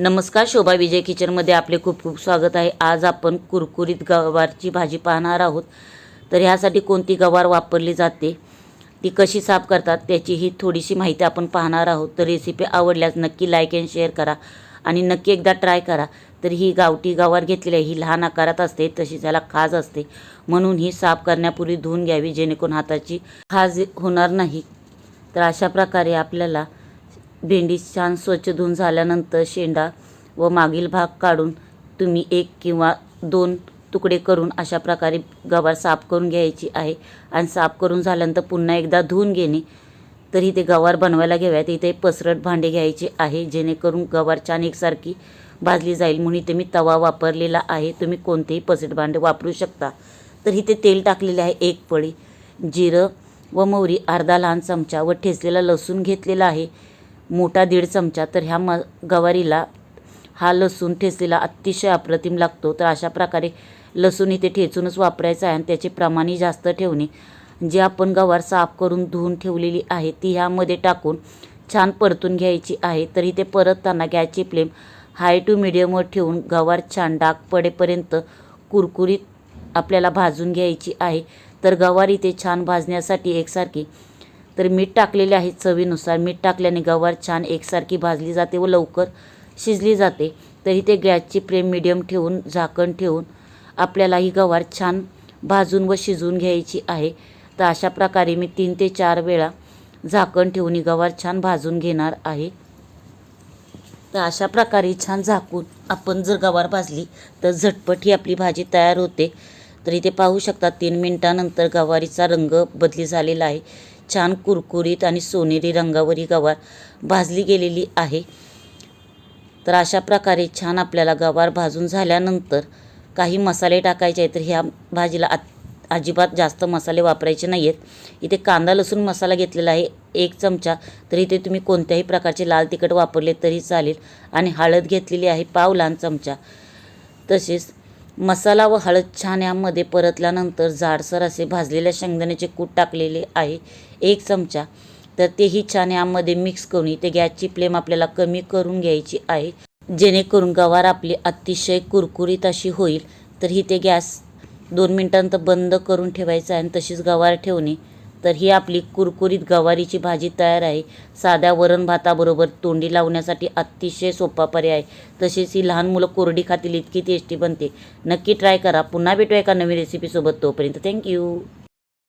नमस्कार शोभा विजय किचनमध्ये आपले खूप खूप स्वागत आहे. आज आपण कुरकुरीत गवारची भाजी पाहणार आहोत. तर ह्यासाठी कोणती गवार वापरली जाते ती कशी साफ करतात त्याची ही थोडीशी माहिती आपण पाहणार आहोत. तर रेसिपी आवडल्यास नक्की लाईक अँड शेअर करा आणि नक्की एकदा ट्राय करा. तर ही गावठी गवार घेतलेली आहे. ही लहान आकारात असते तशी त्याला खाज असते. म्हणून ही साफ करण्यापूर्वी धुवून घ्यावी जेणेकरून हाताची खाज होणार नाही. तर अशा प्रकारे आपल्याला भेंडी छान स्वच्छ धुवून झाल्यानंतर शेंडा व मागील भाग काढून तुम्ही एक किंवा दोन तुकडे करून अशा प्रकारे गवार साफ करून घ्यायची आहे. आणि साफ करून झाल्यानंतर पुन्हा एकदा धुवून घेणे. तर इथे गवार बनवायला घ्याव्यात. इथे पसरट भांडे घ्यायचे आहे. जेणेकरून गवार छान एकसारखी भाजली जाईल. म्हणून इथे मी तवा वापरलेला आहे. तुम्ही कोणतेही पसरट भांडे वापरू शकता. तर इथे तेल टाकलेले आहे. एक पळी जिरं व मोहरी अर्धा लहान चमचा व ठेचलेला लसूण घेतलेला आहे. मोठा दीड चमचा तर ह्या म गवारीला हा लसूण ठेचलेला अतिशय अप्रतिम लागतो. तर अशा प्रकारे लसूण इथे ठेचूनच वापरायचं आहे आणि त्याचे प्रमाणही जास्त ठेवणे. जी आपण गवार साफ करून धुवून ठेवलेली आहे ती ह्यामध्ये टाकून छान परतून घ्यायची आहे. तर इथे परतताना गॅसची फ्लेम हाय टू मिडियमवर ठेवून गवार छान डाग पडेपर्यंत कुरकुरीत आपल्याला भाजून घ्यायची आहे. तर गवार इथे छान भाजण्यासाठी एकसारखी तर मीठ टाकलेले आहे चवीनुसार. मीठ टाकल्याने गवार छान एकसारखी भाजली जाते व लवकर शिजली जाते. तरी ते गॅसची फ्लेम मिडियम ठेवून झाकण ठेवून आपल्याला ही गवार छान भाजून व शिजवून घ्यायची आहे. तर अशा प्रकारे मी तीन ते चार वेळा झाकण ठेवून ही गवार छान भाजून घेणार आहे. तर अशा प्रकारे छान झाकून आपण जर गवार भाजली तर झटपट ही आपली भाजी तयार होते. तर इथे पाहू शकता तीन मिनटानंतर गवारीचा रंग बदली झालेला आहे. छान कुरकुरीत आणि सोनेरी रंगावर ही गवार भाजली गेलेली आहे. तर अशा प्रकारे छान आपल्याला गवार भाजून झाल्यानंतर काही मसाले टाकायचे आहेत. तर ह्या भाजीला अजिबात जास्त मसाले वापरायचे नाही आहेत इथे कांदा लसूण मसाला घेतलेला आहे एक चमचा. तर इथे तुम्ही कोणत्याही प्रकारचे लाल तिखट वापरले तरी चालेल. आणि हळद घेतलेली आहे पाव लहान चमचा. तसेच मसाला व हळद छान यामध्ये परतल्यानंतर जाडसर असे भाजलेल्या शेंगदाण्याचे कूट टाकलेले आहे एक चमचा. तर तेही छान यामध्ये मिक्स करून इथे गॅसची फ्लेम आपल्याला कमी करून घ्यायची आहे. जेणेकरून गवार आपली अतिशय कुरकुरीत अशी होईल. तर ही ते गॅस दोन मिनटांत बंद करून ठेवायचं आहे आणि तशीच गवार ठेवणे तर ही आपली कुरकुरीत गवारीची भाजी तयार आहे. साध्या वरण भाताबरोबर तोंडी लावण्यासाठी अतिशय सोपा पर्याय. आहे तसेच ही लहान मुलं कोरडी खातील इतकी टेस्टी बनते. नक्की ट्राय करा. पुन्हा भेटूया एका नवीन रेसिपीसोबत तोपर्यंत थँक्यू